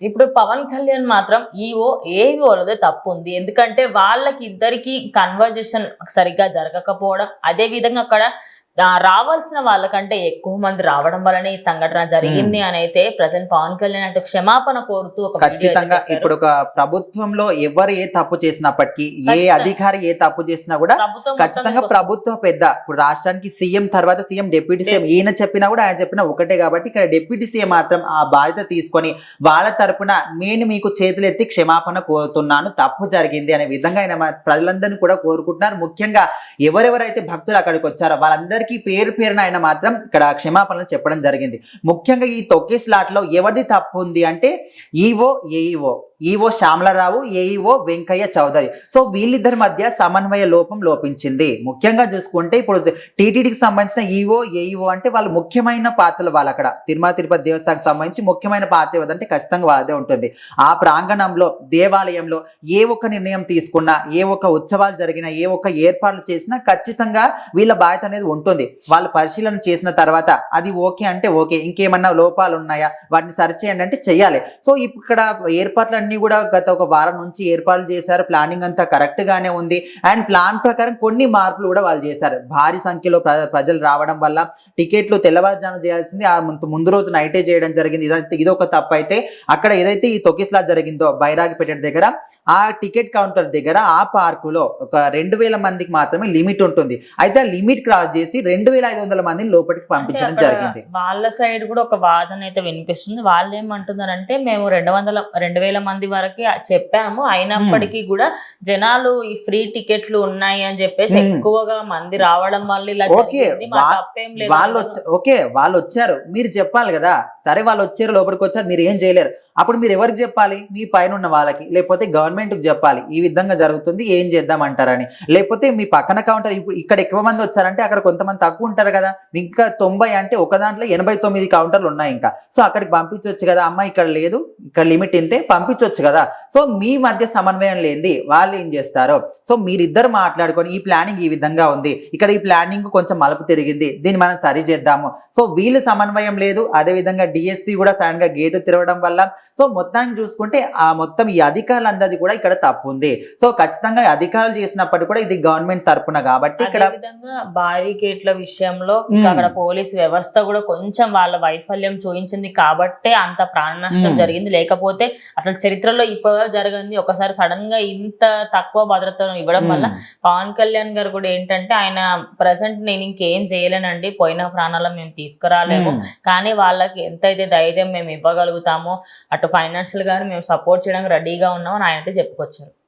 ఇప్పుడు పవన్ కళ్యాణ్ మాత్రం ఈఓ ఏవోలదే తప్పు ఉంది ఎందుకంటే వాళ్ళకి ఇద్దరికి కన్వర్జేషన్ సరిగ్గా జరగకపోవడం అదే విధంగా అక్కడ రావాల్సిన వాళ్ళకంటే ఎక్కువ మంది రావడం వల్లనే ఈ సంఘటన జరిగింది అని అయితే ప్రజెంట్ పవన్ కళ్యాణ్ అంటే క్షమాపణ కోరుతూ ఒక ఖచ్చితంగా. ఇప్పుడు ఒక ప్రభుత్వంలో ఎవరు ఏ తప్పు చేసినప్పటికీ ఏ. అధికారి ఏ తప్పు చేసినా కూడా ఖచ్చితంగా ప్రభుత్వ పెద్ద ఇప్పుడు రాష్ట్రానికి సీఎం తర్వాత సీఎం డిప్యూటీ సీఎం ఈయన చెప్పినా కూడా ఆయన చెప్పినా ఒకటే కాబట్టి ఇక్కడ డిప్యూటీ సీఎం మాత్రం ఆ బాధ్యత తీసుకొని వాళ్ళ తరపున నేను మీకు చేతులెత్తి క్షమాపణ కోరుతున్నాను తప్పు జరిగింది అనే విధంగా ఆయన ప్రజలందరినీ కూడా కోరుకుంటున్నారు ముఖ్యంగా ఎవరెవరైతే భక్తులు అక్కడికి వచ్చారో వాళ్ళందరికీ పేరు పేరున ఆయన మాత్రం ఇక్కడ క్షమాపణలు చెప్పడం జరిగింది. ముఖ్యంగా ఈ తొక్కిస్లాట్లో ఎవరిది తప్పు ఉంది అంటే EO AEO EO Shyamalarao AEO Venkaiah Chowdary. So వీళ్ళిద్దరి మధ్య సమన్వయ లోపం లోపించింది. ముఖ్యంగా చూసుకుంటే ఇప్పుడు టీటీడీకి సంబంధించిన ఈవో ఏఈఓ అంటే వాళ్ళు ముఖ్యమైన పాత్రలు వాళ్ళు అక్కడ తిరుమల తిరుపతి దేవస్థానికి సంబంధించి ముఖ్యమైన పాత్ర ఏదంటే ఖచ్చితంగా వాళ్ళదే ఉంటుంది. ఆ ప్రాంగణంలో దేవాలయంలో ఏ ఒక్క నిర్ణయం తీసుకున్నా ఏ ఒక్క ఉత్సవాలు జరిగినా ఏ ఒక్క ఏర్పాట్లు చేసినా ఖచ్చితంగా వీళ్ళ బాధ్యత అనేది ఉంటుంది. వాళ్ళు పరిశీలన చేసిన తర్వాత అది ఓకే అంటే ఓకే. ఇంకేమన్నా లోపాలు ఉన్నాయా వాటిని సరిచేయండి అంటే చెయ్యాలి. సో ఇక్కడ ఏర్పాట్లన్నీ కూడా గత ఒక వారం నుంచి ఏర్పాట్లు చేశారు. ప్లానింగ్ అంతా కరెక్ట్ గానే ఉంది. అండ్ ప్లాన్ ప్రకారం కొన్ని మార్పులు కూడా వాళ్ళు చేశారు. భారీ సంఖ్యలో ప్రజలు రావడం వల్ల టికెట్లు తెల్లవారుజాము చేయాల్సింది. ఆ ముందు- రోజు నైటే చేయడం జరిగింది. ఇది ఒక తప్పు అయితే అక్కడ ఏదైతే ఈ తొకిస్లా జరిగిందో బైరాగిపేట దగ్గర ఆ టికెట్ కౌంటర్ దగ్గర ఆ పార్కులో ఒక రెండు వేల మందికి మాత్రమే లిమిట్ ఉంటుంది. అయితే ఆ లిమిట్ క్రాస్ చేసి రెండు వేల ఐదు వందల మందిని లోపలికి పంపించడం జరిగింది. వాళ్ళ సైడ్ కూడా ఒక వాదన అయితే వినిపిస్తుంది. వాళ్ళు ఏమంటున్నారంటే మేము రెండు వందల రెండు వేల మంది వరకు చెప్పాము. అయినప్పటికీ కూడా జనాలు ఈ ఫ్రీ టికెట్లు ఉన్నాయి అని చెప్పేసి Hmm. ఎక్కువగా మంది రావడం వల్ల ఇలా వాళ్ళు ఓకే వాళ్ళు వచ్చారు మీరు చెప్పాలి కదా సరే వాళ్ళు వచ్చారు లోపలికి వచ్చారు మీరు ఏం చేయలేరు. అప్పుడు మీరు ఎవరికి చెప్పాలి? మీ పైన ఉన్న వాళ్ళకి. లేకపోతే గవర్నమెంట్కి చెప్పాలి. ఈ విధంగా జరుగుతుంది ఏం చేద్దాం అంటారని. లేకపోతే మీ పక్కన కౌంటర్ ఇప్పుడు ఇక్కడ ఎక్కువ మంది వచ్చారంటే అక్కడ కొంతమంది తక్కువ ఉంటారు కదా. ఇంకా తొంభై అంటే ఒక దాంట్లో ఎనభై తొమ్మిది కౌంటర్లు ఉన్నాయి ఇంకా. సో అక్కడికి పంపించవచ్చు కదా. అమ్మ ఇక్కడ లేదు ఇక్కడ లిమిట్ ఇంతే పంపించవచ్చు కదా. సో మీ మధ్య సమన్వయం లేనిది వాళ్ళు ఏం చేస్తారు. సో మీరిద్దరు మాట్లాడుకొని ఈ ప్లానింగ్ ఈ విధంగా ఉంది. ఇక్కడ ఈ ప్లానింగ్ కొంచెం మలుపు తిరిగింది. దీన్ని మనం సరి చేద్దాము. సో వీళ్ళు సమన్వయం లేదు. అదే విధంగా డిఎస్పీ కూడా సడన్గా గేటు తిరగడం వల్ల సో మొత్తాన్ని చూసుకుంటే ఆ మొత్తం ఈ అధికారులందరిది కూడా ఇక్కడ తప్పు ఉంది సో ఖచ్చితంగా అధికారులు చేసినప్పటికీ కూడా ఇది గవర్నమెంట్ తరపున కాబట్టి ఇక్కడ బారికేట్ల విషయంలో. అక్కడ పోలీస్ వ్యవస్థ కూడా కొంచెం వాళ్ళ వైఫల్యం చూపించింది కాబట్టే అంత ప్రాణ నష్టం. జరిగింది లేకపోతే అసలు చరిత్రలో ఇప్పటివరకు జరిగింది ఒకసారి సడన్గా ఇంత తక్కువ భద్రతను ఇవ్వడం వల్ల పవన్ కళ్యాణ్ గారు కూడా ఏంటంటే ఆయన ప్రజెంట్ నేను ఇంకేం చేయలేనండి పోయిన ప్రాణాలను మేము తీసుకురాలేము. కానీ వాళ్ళకి ఎంతైతే ధైర్యం మేము ఇవ్వగలుగుతామో అటు ఫైనాన్షియల్ గాని మేము సపోర్ట్ చేయడానికి రెడీగా ఉన్నామని ఆయన అయితే చెప్పుకొచ్చారు.